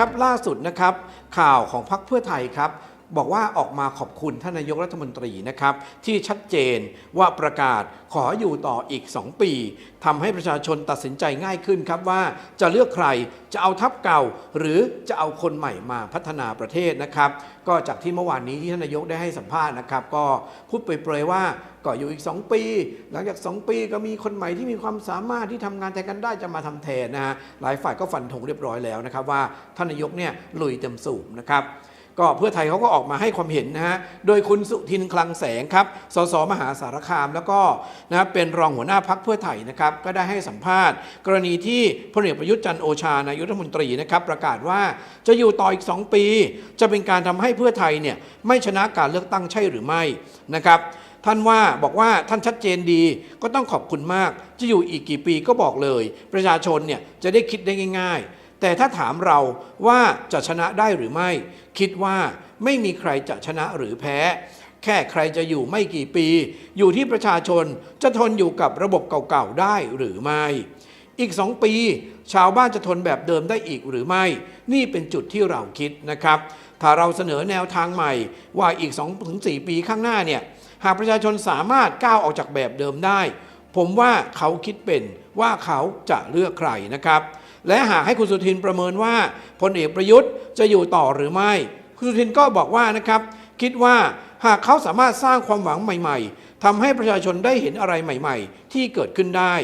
ครับล่าสุดนะครับข่าวของพรรคเพื่อไทยครับ บอกว่าออกมาขอบคุณท่านนายกรัฐมนตรีนะครับ ที่ชัดเจนว่าประกาศขออยู่ต่ออีก 2 ปีทำให้ประชาชนตัดสินใจง่ายขึ้นครับว่าจะเลือกใครจะเอาทัพเก่า หรือจะเอาคนใหม่มาพัฒนาประเทศนะครับ ก็จากที่เมื่อวานนี้ที่ท่านนายกได้ให้สัมภาษณ์นะครับ ก็พูดเปรยๆว่าก็อยู่อีก 2 ปี หลังจาก 2 ปีก็มีคนใหม่ที่มีความสามารถที่ทำงานแทนกันได้จะมาทำแทนนะฮะหลายฝ่ายก็ฟันธงเรียบร้อยแล้วนะครับว่าท่านนายกเนี่ยลุยเต็มสูบนะครับ ก็เพื่อไทยเขาก็ออกมาให้ความเห็นนะฮะ โดยคุณสุทินคลังแสงครับ สสมหาสารคามแล้วก็นะครับเป็นรองหัวหน้าพักเพื่อไทยนะครับ ก็ได้ให้สัมภาษณ์ กรณีที่พลเอกประยุทธ์จันโอชานายกรัฐมนตรีนะครับประกาศว่าจะอยู่ต่ออีก 2 ปี จะเป็นการทำให้เพื่อไทยเนี่ยไม่ชนะการเลือกตั้งใช่หรือไม่นะครับท่านว่าบอกว่าท่านชัดเจนดีก็ต้องขอบคุณมาก จะอยู่อีกกี่ปีก็บอกเลย ประชาชนเนี่ยจะได้คิดได้ง่าย ๆ แต่ถ้าถามเราว่าจะชนะได้หรือไม่ คิดว่าไม่มีใครจะชนะหรือแพ้ แค่ใครจะอยู่ไม่กี่ปี อยู่ที่ประชาชนจะทนอยู่กับระบบเก่าๆได้หรือไม่ อีก2ปี ชาวบ้านจะทนแบบเดิมได้อีกหรือไม่ นี่เป็นจุดที่เราคิดนะครับ ถ้าเราเสนอแนวทางใหม่ว่าอีก 2-4 ปีข้างหน้าเนี่ยหากประชาชนสามารถก้าวออกจากแบบเดิมได้ ผมว่าเขาคิดเป็นว่าเขาจะเลือกใครนะครับ และหากให้คุณสุทินประเมินว่าพลเอกประยุทธ์จะอยู่ต่อหรือไม่ คุณสุทินก็บอกว่านะครับคิดว่าหากเขาสามารถสร้างความหวังใหม่ ๆทำให้ประชาชนได้เห็นอะไรใหม่ ๆ ที่เกิดขึ้นได้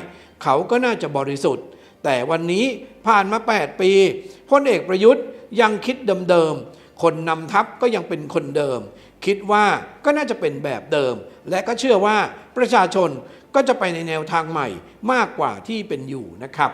เขาก็น่าจะบริสุทธิ์ แต่วันนี้ผ่านมา 8 ปีพลเอกประยุทธ์ยังคิดเดิมๆคนนำทัพก็ยังเป็นคนเดิม คิดว่าก็น่าจะเป็นแบบเดิม และก็เชื่อว่าประชาชนก็จะไปในแนวทางใหม่มากกว่าที่เป็นอยู่นะครับ